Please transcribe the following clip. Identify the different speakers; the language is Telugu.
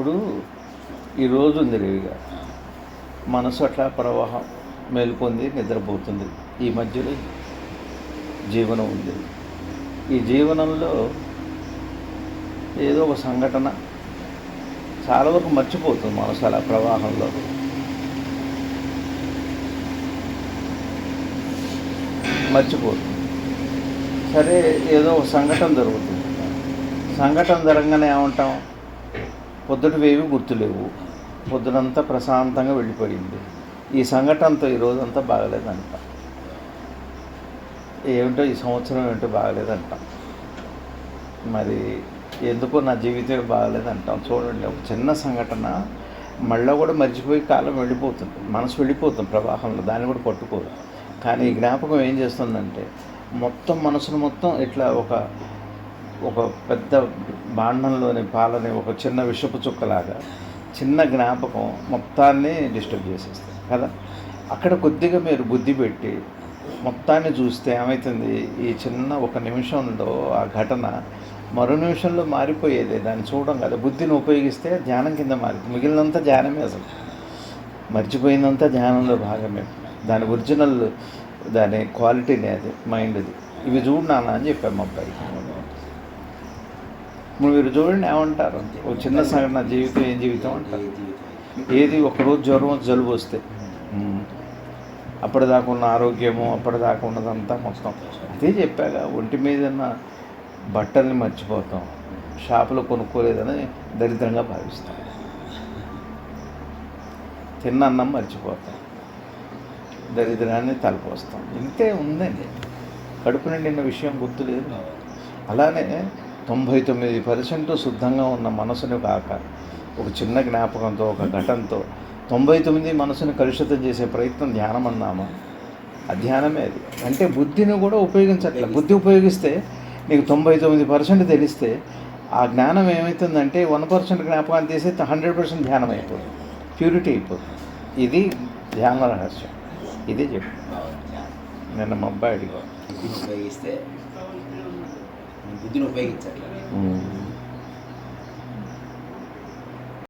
Speaker 1: ఇప్పుడు ఈ రోజు ఉంది రేవిగా మనసు అట్లా ప్రవాహం మేల్కొంది నిద్రపోతుంది. ఈ మధ్యలో జీవనం ఉంది. ఈ జీవనంలో ఏదో ఒక సంఘటన చాలా వరకు మర్చిపోతుంది మనసు అలా ప్రవాహంలో. మర్చిపోతుంది. సరే ఏదో ఒక సంఘటన జరుగుతుంది. సంఘటన జరగగానే ఏమంటాం? పొద్దుటివేవి గుర్తులేవు. పొద్దునంతా ప్రశాంతంగా వెళ్ళిపోయింది. ఈ సంఘటనతో ఈ రోజంతా బాగలేదంట. ఏమిటో ఈ సంవత్సరం ఏమిటో బాగలేదంట. మరి ఎందుకో నా జీవితం బాగలేదంటాం. చూడండి ఒక చిన్న సంఘటన. మళ్ళీ కూడా మర్చిపోయి కాలం వెళ్ళిపోతుంది. మనసు వెళ్ళిపోతుంది ప్రవాహంలో. దాన్ని కూడా పట్టుకోదు కానీ ఈ జ్ఞాపకం ఏం చేస్తుందంటే మొత్తం మనసును మొత్తం ఇట్లా ఒక ఒక పెద్ద బాండంలోని పాలని ఒక చిన్న విషపు చుక్కలాగా చిన్న జ్ఞాపకం మొత్తాన్ని డిస్టర్బ్ చేసేస్తుంది కదా? అక్కడ కొద్దిగా మీరు బుద్ధి పెట్టి మొత్తాన్ని చూస్తే ఏమవుతుంది ఈ చిన్న ఒక నిమిషంలో ఆ ఘటన మరో నిమిషంలో మారిపోయేది. దాన్ని చూడడం కదా. బుద్ధిని ఉపయోగిస్తే ధ్యానం కింద మారింది మిగిలినంత ధ్యానమే అసలు. మర్చిపోయిందంతా ధ్యానంలో భాగమే. దాని ఒరిజినల్ దాని క్వాలిటీనే అది మైండ్ది. ఇవి చూడు నాన్న అని చెప్పాము అబ్బాయి. ఇప్పుడు మీరు చూడండి ఏమంటారు? ఒక చిన్న సంఘటన జీవితం ఏం జీవితం అంటారు. ఏది ఒకరోజు జ్వరం జలుబు వస్తే. అప్పటిదాకా ఉన్న ఆరోగ్యము అప్పటిదాకా ఉన్నదంతా మొత్తం. అదే చెప్పాగా ఒంటి మీద ఉన్న బట్టల్ని మర్చిపోతాం. షాపులో కొనుక్కోలేదని దరిద్రంగా భావిస్తాం. తిన్న అన్నం మర్చిపోతాం. దరిద్రాన్ని తలపోస్తాం. ఇంతే ఉందండి. కడుపు నిండిన విషయం గుర్తులేదు అలానే తొంభై తొమ్మిది పర్సెంట్ శుద్ధంగా ఉన్న మనసును కాక ఒక చిన్న జ్ఞాపకంతో ఒక ఘటనతో తొంభై తొమ్మిది మనసుని కలుషితం చేసే ప్రయత్నం ధ్యానం అన్నాము? ఆ ధ్యానమే అది. అంటే బుద్ధిని కూడా ఉపయోగించట్లే. బుద్ధి ఉపయోగిస్తే నీకు తొంభై తొమ్మిది పర్సెంట్ తెలిస్తే ఆ జ్ఞానం ఏమవుతుందంటే వన్ పర్సెంట్ జ్ఞాపకాన్ని తీసి హండ్రెడ్ పర్సెంట్ ధ్యానం అయిపోతుంది ప్యూరిటీ అయిపోతుంది ఇది ధ్యాన రహస్యం. ఇదే చెప్పు. నిన్న మా అబ్బాయి అడిగా
Speaker 2: ఉపయోగిస్తే బుద్ధిని ఉపయోగించాలి.